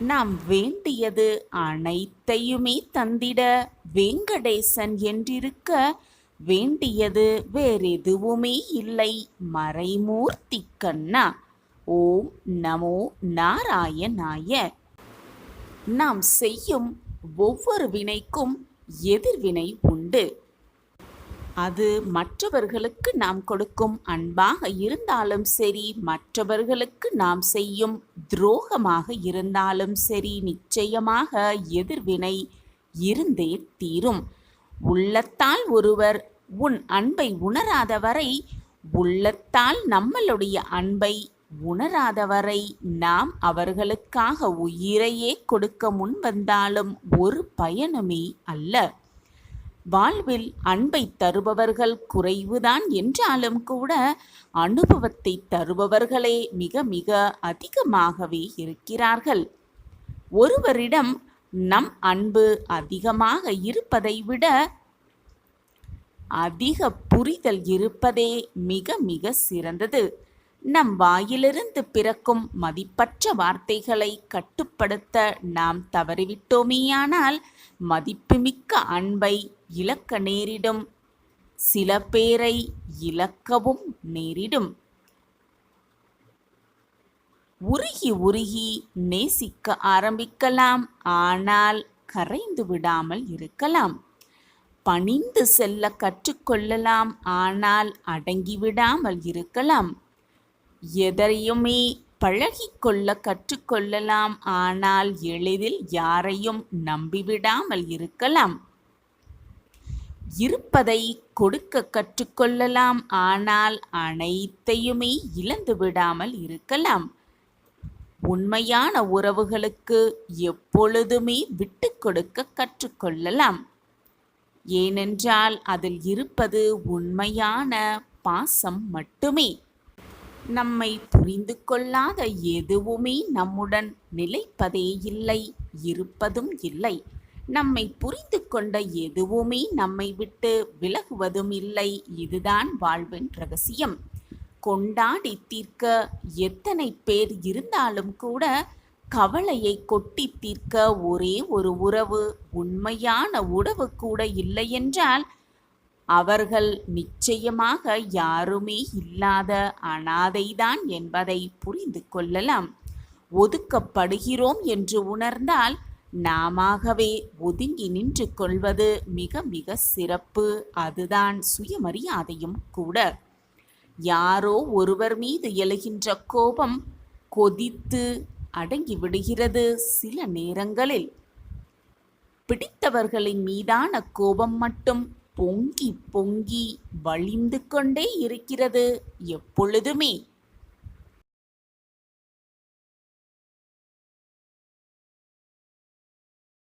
நாம் வேண்டியது அனைத்தையுமே தந்திட வெங்கடேசன் என்றிருக்க வேண்டியது வேறெதுவுமே இல்லை. மறைமூர்த்தி கண்ணா. ஓம் நமோ நாராயணாய நாம் செய்யும் ஒவ்வொரு வினைக்கும் எதிர்வினை உண்டு. அது மற்றவர்களுக்கு நாம் கொடுக்கும் அன்பாக இருந்தாலும் சரி மற்றவர்களுக்கு நாம் செய்யும் துரோகமாக இருந்தாலும் சரி நிச்சயமாக எதிர்வினை இருந்தே தீரும். உள்ளத்தால் ஒருவர் உன் அன்பை உணராத வரை உள்ளத்தால் நம்மளுடைய அன்பை உணராதவரை நாம் அவர்களுக்காக உயிரையே கொடுக்க முன் வந்தாலும் ஒரு பயனுமே அல்ல. வாழ்வில் அன்பை தருபவர்கள் குறைவுதான் என்றாலும் கூட அனுபவத்தை தருபவர்களே மிக மிக அதிகமாகவே இருக்கிறார்கள். ஒருவரிடம் நம் அன்பு அதிகமாக இருப்பதை விட அதிக புரிதல் இருப்பதே மிக மிக சிறந்தது. நம் வாயிலிருந்து பிறக்கும் மதிப்பற்ற வார்த்தைகளை கட்டுப்படுத்த நாம் தவறிவிட்டோமேயானால் மதிப்புமிக்க அன்பை இழக்க நேரிடும். சில பேரை இழக்கவும் நேரிடும். உருகி உருகி நேசிக்க ஆரம்பிக்கலாம் ஆனால் கரைந்து விடாமல் இருக்கலாம். பணிந்து செல்ல கற்றுக்கொள்ளலாம் ஆனால் அடங்கிவிடாமல் இருக்கலாம். எதரையுமே பழகிக்கொள்ள கற்றுக்கொள்ளலாம். ஆனால் எளிதில் யாரையும் நம்பிவிடாமல் இருக்கலாம். இருப்பதை கொடுக்க கற்றுக்கொள்ளலாம். ஆனால் அனைத்தையுமே இழந்து விடாமல் இருக்கலாம். உண்மையான உறவுகளுக்கு எப்பொழுதுமே விட்டு கொடுக்க கற்றுக்கொள்ளலாம். ஏனென்றால் அதில் இருப்பது உண்மையான பாசம் மட்டுமே. நம்மை புரிந்து கொள்ளாத எதுவுமே நம்முடன் நிலைப்பதே இல்லை இருப்பதும் இல்லை. நம்மை புரிந்து கொண்ட எதுவுமே நம்மை விட்டு விலகுவதும் இல்லை. இதுதான் வாழ்வின் ரகசியம். கொண்டாடி தீர்க்க எத்தனை பேர் இருந்தாலும் கூட கவலையை கொட்டி தீர்க்க ஒரே ஒரு உறவு உண்மையான உறவு கூட இல்லையென்றால் என்றால் அவர்கள் நிச்சயமாக யாருமே இல்லாத அனாதைதான் என்பதை புரிந்து கொள்ளலாம். ஒதுக்கப்படுகிறோம் என்று உணர்ந்தால் நாமவே ஒதுங்கி நின்று கொள்வது மிக மிக சிறப்பு. அதுதான் சுயமரியாதையும் கூட. யாரோ ஒருவர் மீது எழுகின்ற கோபம் கொதித்து அடங்கி விடுகிறது சில நேரங்களில். பிடித்தவர்களின் மீதான கோபம் மட்டும் பொங்கி பொங்கி வழிந்து கொண்டே இருக்கிறது எப்பொழுதுமே.